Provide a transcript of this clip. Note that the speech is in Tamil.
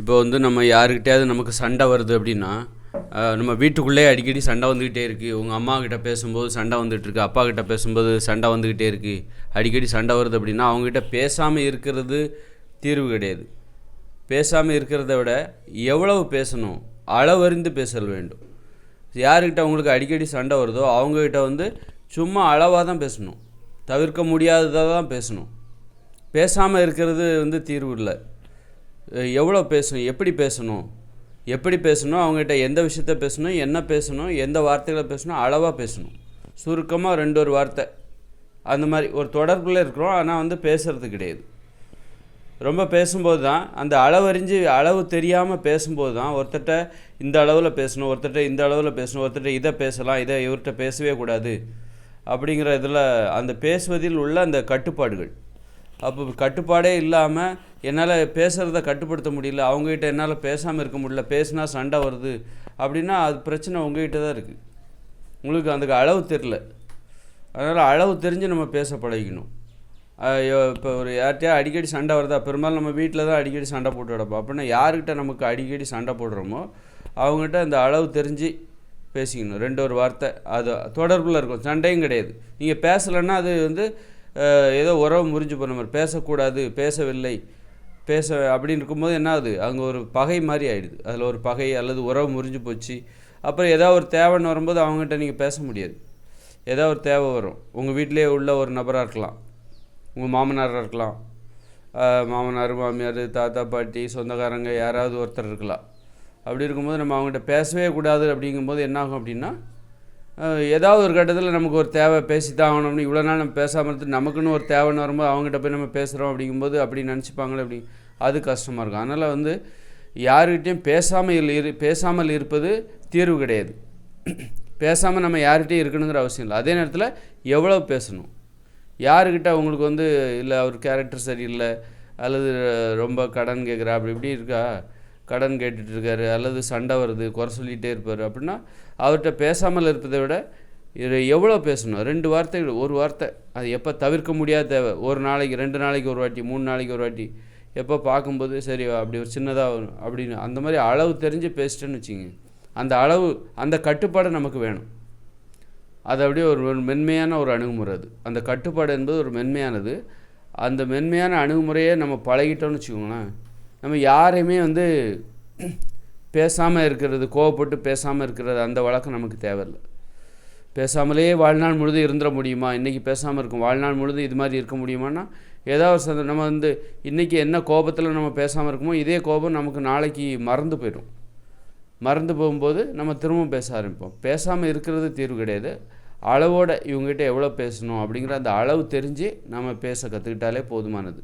இப்போ வந்து நம்ம யாருக்கிட்டையாவது நமக்கு சண்டை வருது அப்படின்னா நம்ம வீட்டுக்குள்ளே அடிக்கடி சண்டை வந்துக்கிட்டே இருக்குது உங்கள் அம்மா கிட்ட பேசும்போது சண்டை வந்துட்டு இருக்கு. அப்பா கிட்ட பேசும்போது சண்டை வந்துக்கிட்டே இருக்குது அடிக்கடி சண்டை வருது அப்படின்னா அவங்ககிட்ட பேசாமல் இருக்கிறது தீர்வு கிடையாது. பேசாமல் இருக்கிறத விட எவ்வளவு பேசணும்? அளவறிந்து பேசல் வேண்டும். யாருக்கிட்ட உங்களுக்கு அடிக்கடி சண்டை வருதோ அவங்கக்கிட்ட வந்து சும்மா அளவாக தான் பேசணும். தவிர்க்க முடியாததாக தான் பேசணும். பேசாமல் இருக்கிறது வந்து தீர்வு இல்லை. எவ்வளோ பேசணும்? எப்படி பேசணும்? எப்படி பேசணும்? அவங்ககிட்ட எந்த விஷயத்த பேசணும்? என்ன பேசணும்? எந்த வார்த்தைகளை பேசணும்? அளவாக பேசணும். சுருக்கமாக ரெண்டு ஒரு வார்த்தை. அந்த மாதிரி ஒரு தொடர்பில் இருக்கிறோம். ஆனால் வந்து பேசுகிறது கிடையாது. ரொம்ப பேசும்போது தான் அந்த அளவறிஞ்சு அளவு தெரியாமல் பேசும்போது தான் ஒருத்தர்கிட்ட இந்த அளவில் பேசணும் ஒருத்தர்கிட்ட இந்த அளவில் பேசணும் ஒருத்தர்கிட்ட இதை பேசலாம் இதை இவர்கிட்ட பேசவே கூடாது அப்படிங்கிற இதில் அந்த பேசுவதில் உள்ள அந்த கட்டுப்பாடுகள். அப்போ கட்டுப்பாடே இல்லாமல் என்னால் பேசுகிறத கட்டுப்படுத்த முடியல அவங்ககிட்ட என்னால் பேசாமல் இருக்க முடியல பேசினா சண்டை வருது அப்படின்னா அது பிரச்சனை உங்ககிட்ட தான் இருக்குது உங்களுக்கு அதுக்கு அளவு தெரில அதனால் அளவு தெரிஞ்சு நம்ம பேச பழகிக்கணும். இப்போ ஒரு யார்கிட்டயா அடிக்கடி சண்டை வருதா? பெரும்பாலும் நம்ம வீட்டில் தான் அடிக்கடி சண்டை போட்டு கிடப்போம். அப்படின்னா யாருக்கிட்ட நமக்கு அடிக்கடி சண்டை போடுறோமோ அவங்ககிட்ட அந்த அளவு தெரிஞ்சு பேசிக்கணும். ரெண்டு ஒரு வார்த்தை அது தொடர்பில் இருக்கும். சண்டையும் கிடையாது. நீங்கள் பேசலைன்னா அது வந்து ஏதோ உறவு முறிஞ்சு போன மாதிரி. பேசக்கூடாது பேசவில்லை. பேச அப்படின்னு இருக்கும்போது என்ன ஆகுது? அங்கே ஒரு பகை மாதிரி ஆகிடுது அதில் ஒரு பகை அல்லது உறவு முறிஞ்சு போச்சு. அப்புறம் ஏதாவது ஒரு தேவைன்னு வரும்போது அவங்ககிட்ட நீங்கள் பேச முடியாது. ஏதாவது ஒரு தேவை வரும். உங்கள் வீட்டிலே உள்ள ஒரு நபராக இருக்கலாம். உங்கள் மாமனாராக இருக்கலாம். மாமனார் மாமியார் தாத்தா பாட்டி சொந்தக்காரங்க யாராவது ஒருத்தர் இருக்கலாம். அப்படி இருக்கும்போது நம்ம அவங்ககிட்ட பேசவே கூடாது அப்படிங்கும்போது என்னாகும் அப்படின்னா ஏதாவது ஒரு கட்டத்தில் நமக்கு ஒரு தேவை பேசி தான் ஆகணும்னு இவ்வளோ நாள் நம்ம பேசாமல் இருந்து நமக்குன்னு ஒரு தேவைன்னு வரும்போது அவங்ககிட்ட போய் நம்ம பேசுகிறோம் அப்படிங்கும்போது அப்படி நினச்சிப்பாங்களே அப்படி. அது கஷ்டமாக இருக்கும். அதனால் வந்து யாருக்கிட்டையும் பேசாமல் இரு பேசாமல் இருப்பது தீர்வு கிடையாது. பேசாமல் நம்ம யார்கிட்டையும் இருக்கணுங்கிற அவசியம் இல்லை. அதே நேரத்தில் எவ்வளோ பேசணும்? யாருக்கிட்ட உங்களுக்கு வந்து இல்லை அவர் கேரக்டர் சரியில்லை அல்லது ரொம்ப கடன் கேட்குறா அப்படி இப்படி இருக்கா? கடன் கேட்டுட்ருக்காரு அல்லது சண்டை வருது குறை சொல்லிகிட்டே இருப்பார் அப்படின்னா அவர்கிட்ட பேசாமல் இருப்பதை விட இது எவ்வளோ பேசணும்? ரெண்டு வார்த்தைகள் ஒரு வார்த்தை. அது எப்போ தவிர்க்க முடியாத தேவை. ஒரு நாளைக்கு ரெண்டு நாளைக்கு ஒரு வாட்டி மூணு நாளைக்கு ஒரு வாட்டி. எப்போ பார்க்கும்போது சரி அப்படி ஒரு சின்னதாக அப்படின்னு. அந்த மாதிரி அளவு தெரிஞ்சு பேசிட்டேன்னு வச்சுங்க அந்த அளவு அந்த கட்டுப்பாடு நமக்கு வேணும். அது அப்படியே ஒரு ஒரு மென்மையான ஒரு அணுகுமுறை அது. அந்த கட்டுப்பாடு என்பது ஒரு மென்மையானது. அந்த மென்மையான அணுகுமுறையை நம்ம பழகிட்டோம்னு வச்சுக்கோங்களேன். நம்ம யாரையுமே வந்து பேசாமல் இருக்கிறது கோவப்பட்டு பேசாமல் இருக்கிறது அந்த வழக்கம் நமக்கு தேவையில்லை. பேசாமலே வாழ்நாள் முழுது இருந்துட முடியுமா? இன்றைக்கி பேசாமல் இருக்கும். வாழ்நாள் முழுது இது மாதிரி இருக்க முடியுமான்னா ஏதாவது சந்த நம்ம வந்து இன்றைக்கி என்ன கோபத்தில் நம்ம பேசாமல் இருக்குமோ இதே கோபம் நமக்கு நாளைக்கு மறந்து போயிடும். மறந்து போகும்போது நம்ம திரும்ப பேச ஆரம்பிப்போம். பேசாமல் இருக்கிறது தீர்வு கிடையாது. அளவோட இவங்ககிட்ட எவ்வளோ பேசணும் அப்படிங்கிற அந்த அளவு தெரிஞ்சு நம்ம பேச கற்றுக்கிட்டாலே போதுமானது.